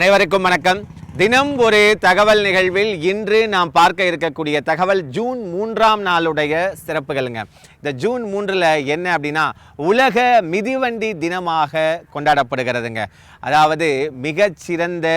அனைவருக்கும் வணக்கம். தினம் ஒரு தகவல் நிகழ்வில் இன்று நாம் பார்க்க இருக்கக்கூடிய தகவல் ஜூன் மூன்றாம் நாளுடைய சிறப்புகளுங்க. இந்த ஜூன் மூன்றில் என்ன அப்படின்னா உலக மிதிவண்டி தினமாக கொண்டாடப்படுகிறதுங்க. அதாவது மிகச்சிறந்த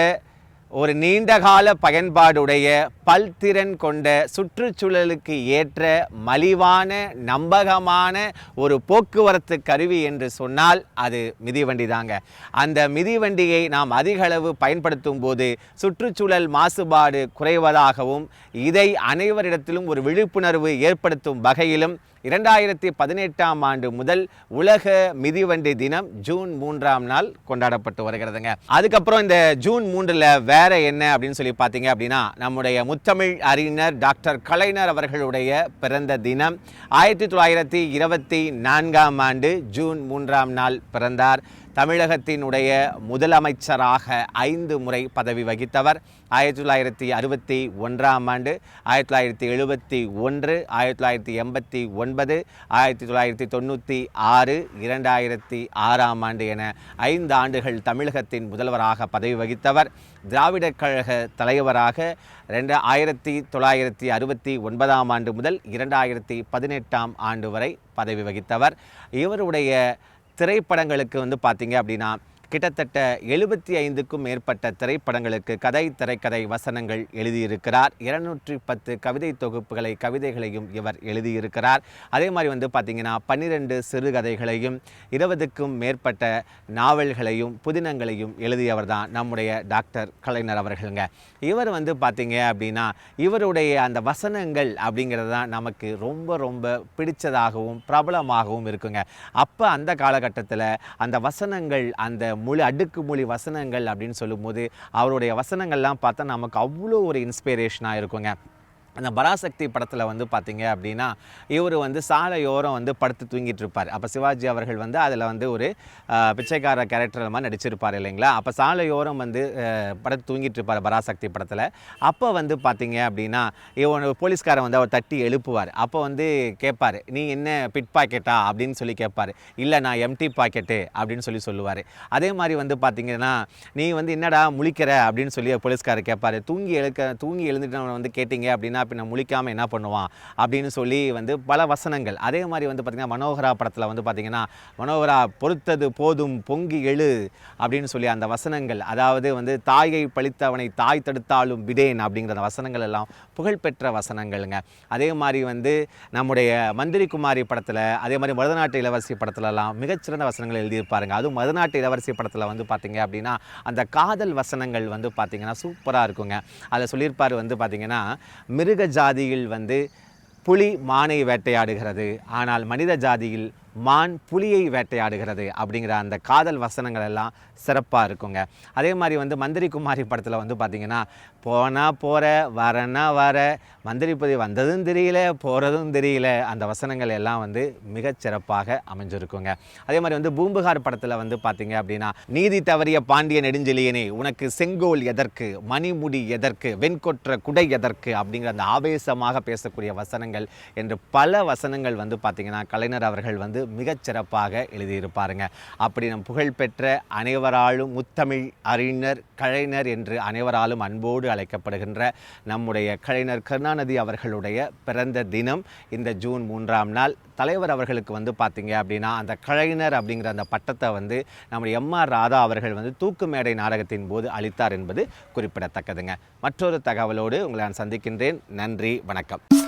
ஒரு நீண்டகால பயன்பாடுடைய பல்திறன் கொண்ட சுற்றுச்சூழலுக்கு ஏற்ற மலிவான நம்பகமான ஒரு போக்குவரத்து கருவி என்று சொன்னால் அது மிதிவண்டி தாங்க. அந்த மிதிவண்டியை நாம் அதிகளவு பயன்படுத்தும் போது சுற்றுச்சூழல் மாசுபாடு குறைவதாகவும் இதை அனைவரிடத்திலும் ஒரு விழிப்புணர்வு ஏற்படுத்தும் வகையிலும் இரண்டாயிரத்தி பதினெட்டாம் ஆண்டு முதல் உலக மிதிவண்டி தினம் ஜூன் மூன்றாம் நாள் கொண்டாடப்பட்டு வருகிறதுங்க. அதுக்கப்புறம் இந்த ஜூன் மூன்றில் வேற என்ன அப்படின்னு சொல்லி பார்த்தீங்க அப்படின்னா நம்முடைய முத்தமிழ் அறிஞர் டாக்டர் கலைஞர் அவர்களுடைய பிறந்த தினம். ஆயிரத்தி தொள்ளாயிரத்தி இருபத்தி நான்காம் ஆண்டு ஜூன் மூன்றாம் நாள் பிறந்தார். தமிழகத்தினுடைய முதலமைச்சராக ஐந்து முறை பதவி வகித்தவர். ஆயிரத்தி தொள்ளாயிரத்தி அறுபத்தி ஒன்றாம் ஆண்டு ஆயிரத்தி தொள்ளாயிரத்தி எழுபத்தி ஒன்று ஆயிரத்தி தொள்ளாயிரத்தி எண்பத்தி ஒன்பது ஆயிரத்தி தொள்ளாயிரத்தி தொண்ணூற்றி ஆறு இரண்டாயிரத்தி ஆறாம் ஆண்டு என ஐந்து ஆண்டுகள் தமிழகத்தின் முதல்வராக பதவி வகித்தவர். திராவிடர் கழக தலைவராக ரெண்டு ஆயிரத்தி தொள்ளாயிரத்தி அறுபத்தி ஒன்பதாம் ஆண்டு முதல் இரண்டாயிரத்தி பதினெட்டாம் ஆண்டு வரை பதவி வகித்தவர். இவருடைய திரைப்படங்களுக்கு வந்து பார்த்தீங்க அப்படின்னா கிட்டத்தட்ட எழுபத்தி ஐந்துக்கும் மேற்பட்ட திரைப்படங்களுக்கு கதை திரைக்கதை வசனங்கள் எழுதியிருக்கிறார். இருநூற்றி பத்து கவிதை தொகுப்புகளை கவிதைகளையும் இவர் எழுதியிருக்கிறார். அதே மாதிரி வந்து பார்த்திங்கன்னா பன்னிரெண்டு சிறுகதைகளையும் இருபதுக்கும் மேற்பட்ட நாவல்களையும் புதினங்களையும் எழுதியவர் தான் நம்முடைய டாக்டர் கலைஞர் அவர்களுங்க. இவர் வந்து பார்த்திங்க அப்படின்னா இவருடைய அந்த வசனங்கள் அப்படிங்கிறது தான் நமக்கு ரொம்ப ரொம்ப பிடிச்சதாகவும் பிரபலமாகவும் இருக்குங்க. அப்போ அந்த காலகட்டத்தில் அந்த வசனங்கள் அந்த மொழி அடுக்குமொழி வசனங்கள் அப்படின்னு சொல்லும்போது அவருடைய வசனங்கள்லாம் பார்த்தா நமக்கு அவ்வளோ ஒரு இன்ஸ்பிரேஷனாக இருக்குங்க. அந்த பராசக்தி படத்தில் வந்து பார்த்தீங்க அப்படின்னா இவர் வந்து சாலையோரம் வந்து படுத்து தூங்கிட்டு இருப்பார் அப்போ சிவாஜி அவர்கள் வந்து அதில் வந்து ஒரு பிச்சைக்கார கேரக்டர் மாதிரி நடிச்சிருப்பார் இல்லைங்களா? அப்போ சாலையோரம் வந்து படத்து தூங்கிட்டு இருப்பார் பராசக்தி படத்தில். அப்போ வந்து பார்த்தீங்க அப்படின்னா இவன் போலீஸ்காரன் வந்து அவர் தட்டி எழுப்புவார். அப்போ வந்து கேட்பார் நீ என்ன பிட் பாக்கெட்டா? அப்படின்னு சொல்லி கேட்பார் இல்லை நான் எம்டி பாக்கெட்டு அப்படின்னு சொல்லி சொல்லுவார். அதே மாதிரி வந்து பார்த்தீங்கன்னா நீ வந்து என்னடா முழிக்கிற? அப்படின்னு சொல்லி போலீஸ்காரர் கேட்பார் தூங்கி எழுக்க தூங்கி எழுந்துட்டு வந்து கேட்டிங்க அப்படின்னா பின்ன முழிக்காமல் என்ன பண்ணுவான்? அப்படின்னு சொல்லி வந்து பல வசனங்கள். அதே மாதிரி வந்து பார்த்திங்கன்னா மனோகரா படத்தில் வந்து பார்த்திங்கன்னா மனோகரா பொறுத்தது போதும் பொங்கி எழு அப்படின்னு சொல்லி அந்த வசனங்கள். அதாவது வந்து தாயை பழித்தவனை தாய் தடுத்தாலும் விடேன் அப்படிங்கிற அந்த வசனங்கள் எல்லாம் புகழ்பெற்ற வசனங்கள்ங்க. அதே மாதிரி வந்து நம்முடைய மந்திரி குமாரி படத்தில் அதே மாதிரி மருதநாட்டு இளவரசி படத்துலலாம் மிகச்சிறந்த வசனங்கள் எழுதியிருப்பாருங்க. அதுவும் மருதநாட்டு இளவரசி படத்தில் வந்து பார்த்தீங்க அப்படின்னா அந்த காதல் வசனங்கள் வந்து பார்த்தீங்கன்னா சூப்பராக இருக்குங்க. அதில் சொல்லியிருப்பார் வந்து பார்த்தீங்கன்னா மிருக ஜாதியில் வந்து புலி மானை வேட்டையாடுகிறது. ஆனால் மனித ஜாதியில் மான் புலியை வேட்டையாடுகிறது அப்படிங்கிற அந்த காதல் வசனங்கள் எல்லாம் சிறப்பாக இருக்குங்க. அதே மாதிரி வந்து மந்திரி குமாரி படத்தில் வந்து பார்த்தீங்கன்னா போனால் போகிற வரனா வர மந்திரிப்பதி வந்ததும் தெரியல போகிறதும் தெரியல அந்த வசனங்கள் எல்லாம் வந்து மிகச் சிறப்பாக அமைஞ்சிருக்குங்க. அதே மாதிரி வந்து பூம்புகார் படத்தில் வந்து பார்த்திங்க அப்படின்னா நீதி தவறிய பாண்டிய நெடுஞ்செழியனே உனக்கு செங்கோல் எதற்கு மணிமுடி எதற்கு வெண்கொற்ற குடை எதற்கு அப்படிங்கிற அந்த ஆவேசமாக பேசக்கூடிய வசனங்கள் என்று பல வசனங்கள் வந்து பார்த்திங்கன்னா கலைஞர் அவர்கள் வந்து மிகச் சிறப்பாக எழுதியிருப்பாருங்க. அப்படி நம் புகழ்பெற்ற அனைவராலும் முத்தமிழ் அறிஞர் கலைஞர் என்று அனைவராலும் அன்போடு அழைக்கப்படுகின்ற நம்முடைய கலைஞர் கருணாநிதி அவர்களுடைய பிறந்த தினம் இந்த ஜூன் மூன்றாம் நாள். தலைவர் அவர்களுக்கு வந்து பார்த்தீங்க அப்படின்னா அந்த கலைஞர் அப்படிங்கிற அந்த பட்டத்தை வந்து நம்முடைய எம்ஆர் ராதா அவர்கள் வந்து தூக்கு மேடை நாடகத்தின் போது அளித்தார் என்பது குறிப்பிடத்தக்கதுங்க. மற்றொரு தகவலோடு உங்களை நான் சந்திக்கின்றேன். நன்றி வணக்கம்.